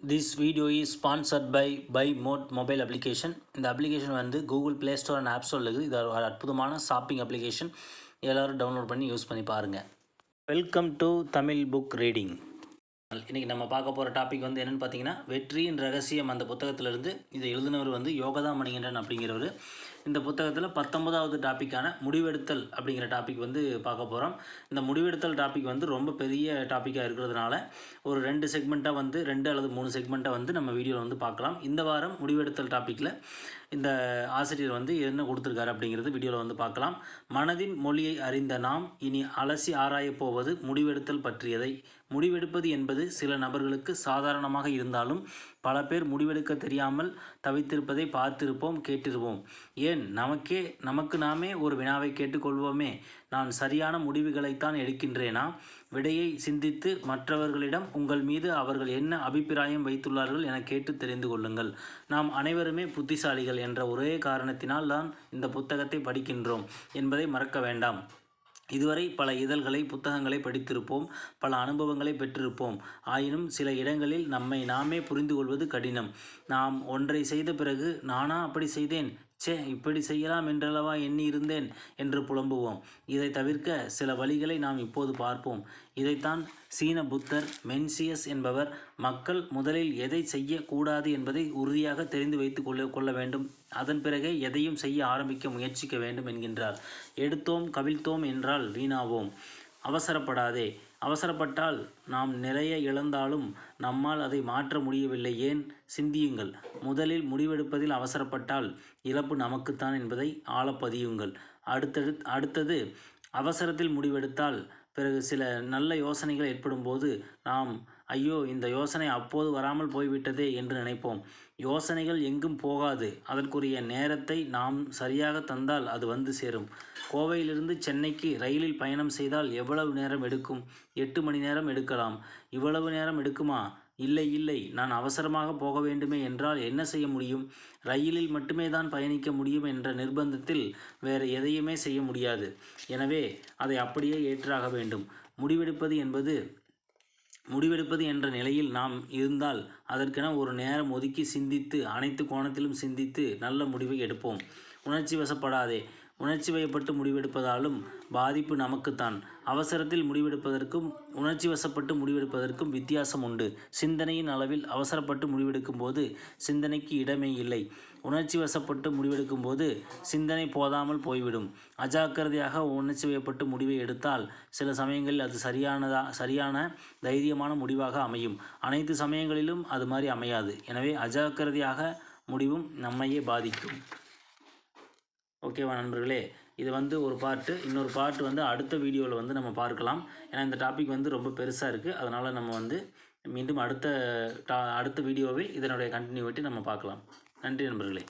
This video is sponsored by by mod mobile application இந்த application வந்து Google play store and app ஸ்டோரில் இருக்குது. இது ஒரு அற்புதமான ஷாப்பிங் அப்ளிகேஷன் எல்லோரும் டவுன்லோட் பண்ணி யூஸ் பண்ணி பாருங்கள் welcome to Tamil book reading இன்றைக்கி நம்ம பார்க்க போகிற டாபிக் வந்து என்னென்னு பார்த்தீங்கன்னா வெற்றியின் ரகசியம். அந்த புத்தகத்திலிருந்து இதை எழுதினவர் வந்து யோகதா மணிகண்டன் அப்படிங்கிறவர். இந்த புத்தகத்தில் பத்தொன்பதாவது டாப்பிக்கான முடிவெடுத்தல் அப்படிங்கிற டாபிக் வந்து பார்க்க போகிறோம் இந்த முடிவெடுத்தல் டாபிக் வந்து ரொம்ப பெரிய டாப்பிக்காக இருக்கிறதுனால ஒரு ரெண்டு செக்மெண்ட்டாக வந்து ரெண்டு அல்லது மூணு செக்மெண்ட்டாக வந்து நம்ம வீடியோவில் வந்து பார்க்கலாம். இந்த வாரம் முடிவெடுத்தல் டாப்பிக்கில் இந்த ஆசிரியர் வந்து என்ன கொடுத்துருக்காரு அப்படிங்கிறது வீடியோவில் வந்து பார்க்கலாம். மனதின் மொழியை அறிந்த நாம் இனி அலசி ஆராயப் போவது முடிவெடுத்தல் பற்றியதை. முடிவெடுப்பது என்பது சில நபர்களுக்கு சாதாரணமாக இருந்தாலும் பல பேர் முடிவெடுக்க தெரியாமல் தவித்திருப்பதை பார்த்திருப்போம் கேட்டிருப்போம். ஏன்? நமக்கே நமக்கு நாமே ஒரு வினாவை கேட்டுக்கொள்வோமே. நான் சரியான முடிவுகளைத்தான் எடுக்கின்றேனா? விடையை சிந்தித்து மற்றவர்களிடம் உங்கள் மீது அவர்கள் என்ன அபிப்பிராயம் வைத்துள்ளார்கள் என கேட்டு தெரிந்து கொள்ளுங்கள். நாம் அனைவருமே புத்திசாலிகள் என்ற ஒரே காரணத்தினால் தான் இந்த புத்தகத்தை படிக்கின்றோம் என்பதை மறக்க வேண்டாம். இதுவரை பல இதழ்களை புத்தகங்களை படித்திருப்போம் பல அனுபவங்களை பெற்றிருப்போம். ஆயினும் சில இடங்களில் நம்மை நாமே புரிந்து கொள்வது கடினம். நாம் ஒன்றை செய்த பிறகு நானா அப்படி செய்தேன்? சே இப்படி செய்யலாம் என்றளவா எண்ணி இருந்தேன் என்று புலம்புவோம். இதை தவிர்க்க சில வழிகளை நாம் இப்போது பார்ப்போம். இதைத்தான் சீன புத்தர் மென்சியஸ் என்பவர் மக்கள் முதலில் எதை செய்யக்கூடாது என்பதை உறுதியாக தெரிந்து வைத்து கொள்ள கொள்ள வேண்டும். அதன் பிறகே எதையும் செய்ய ஆரம்பிக்க முயற்சிக்க வேண்டும் என்கின்றார். எடுத்தோம் கவிழ்த்தோம் என்றால் வீணாவோம். அவசரப்படாதே. அவசரப்பட்டால் நாம் நிறைய இழந்தாலும் நம்மால் அதை மாற்ற முடியவில்லை. ஏன்? சிந்தியுங்கள். முதலில் முடிவெடுப்பதில் அவசரப்பட்டால் இழப்பு நமக்குத்தான் என்பதை ஆழப்பதியுங்கள். அடுத்தடுத் அடுத்தது அவசரத்தில் முடிவெடுத்தால் பிறகு சில நல்ல யோசனைகள் ஏற்படும் போது நாம் ஐயோ இந்த யோசனை அப்போது வராமல் போய்விட்டதே என்று நினைப்போம். யோசனைகள் எங்கும் போகாது. அதற்குரிய நேரத்தை நாம் சரியாக தந்தால் அது வந்து சேரும். கோவையிலிருந்து சென்னைக்கு ரயிலில் பயணம் செய்தால் எவ்வளவு நேரம் எடுக்கும்? எட்டு மணி நேரம் எடுக்கலாம். இவ்வளவு நேரம் எடுக்குமா? இல்லை இல்லை. நான் அவசரமாக போக வேண்டுமே என்றால் என்ன செய்ய முடியும்? ரயிலில் மட்டுமே தான் பயணிக்க முடியும் என்ற நிர்பந்தத்தில் வேறு எதையுமே செய்ய முடியாது. எனவே அதை அப்படியே ஏற்றாக வேண்டும். முடிவெடுப்பது என்பது முடிவெடுப்பது என்ற நிலையில் நாம் இருந்தால் அதற்கென ஒரு நேரம் ஒதுக்கி சிந்தித்து அனைத்து கோணத்திலும் சிந்தித்து நல்ல முடிவை எடுப்போம். உணர்ச்சி வசப்படாதே. உணர்ச்சி வயப்பட்டு முடிவெடுப்பதாலும் பாதிப்பு நமக்குத்தான். அவசரத்தில் முடிவெடுப்பதற்கும் உணர்ச்சி வசப்பட்டு முடிவெடுப்பதற்கும் வித்தியாசம் உண்டு. சிந்தனையின் அளவில் அவசரப்பட்டு முடிவெடுக்கும் போது சிந்தனைக்கு இடமே இல்லை. உணர்ச்சி வசப்பட்டு முடிவெடுக்கும் போது சிந்தனை போதாமல் போய்விடும். அஜாக்கிரதையாக உணர்ச்சி வயப்பட்டு முடிவை எடுத்தால் சில சமயங்களில் அது சரியானதா சரியான தைரியமான முடிவாக அமையும். அனைத்து சமயங்களிலும் அது மாதிரி அமையாது. எனவே அஜாக்கிரதையாக முடிவும் நம்மையே பாதிக்கும். ஓகேவா நண்பர்களே. இது வந்து ஒரு பாட்டு. இன்னொரு பாட்டு வந்து அடுத்த வீடியோவில் வந்து நம்ம பார்க்கலாம். ஏன்னா இந்த டாபிக் வந்து ரொம்ப பெருசாக இருக்குது அதனால் நம்ம வந்து மீண்டும் அடுத்த டா அடுத்த வீடியோவில் இதனுடைய கண்டினியூட்டி நம்ம பார்க்கலாம். நன்றி நண்பர்களே.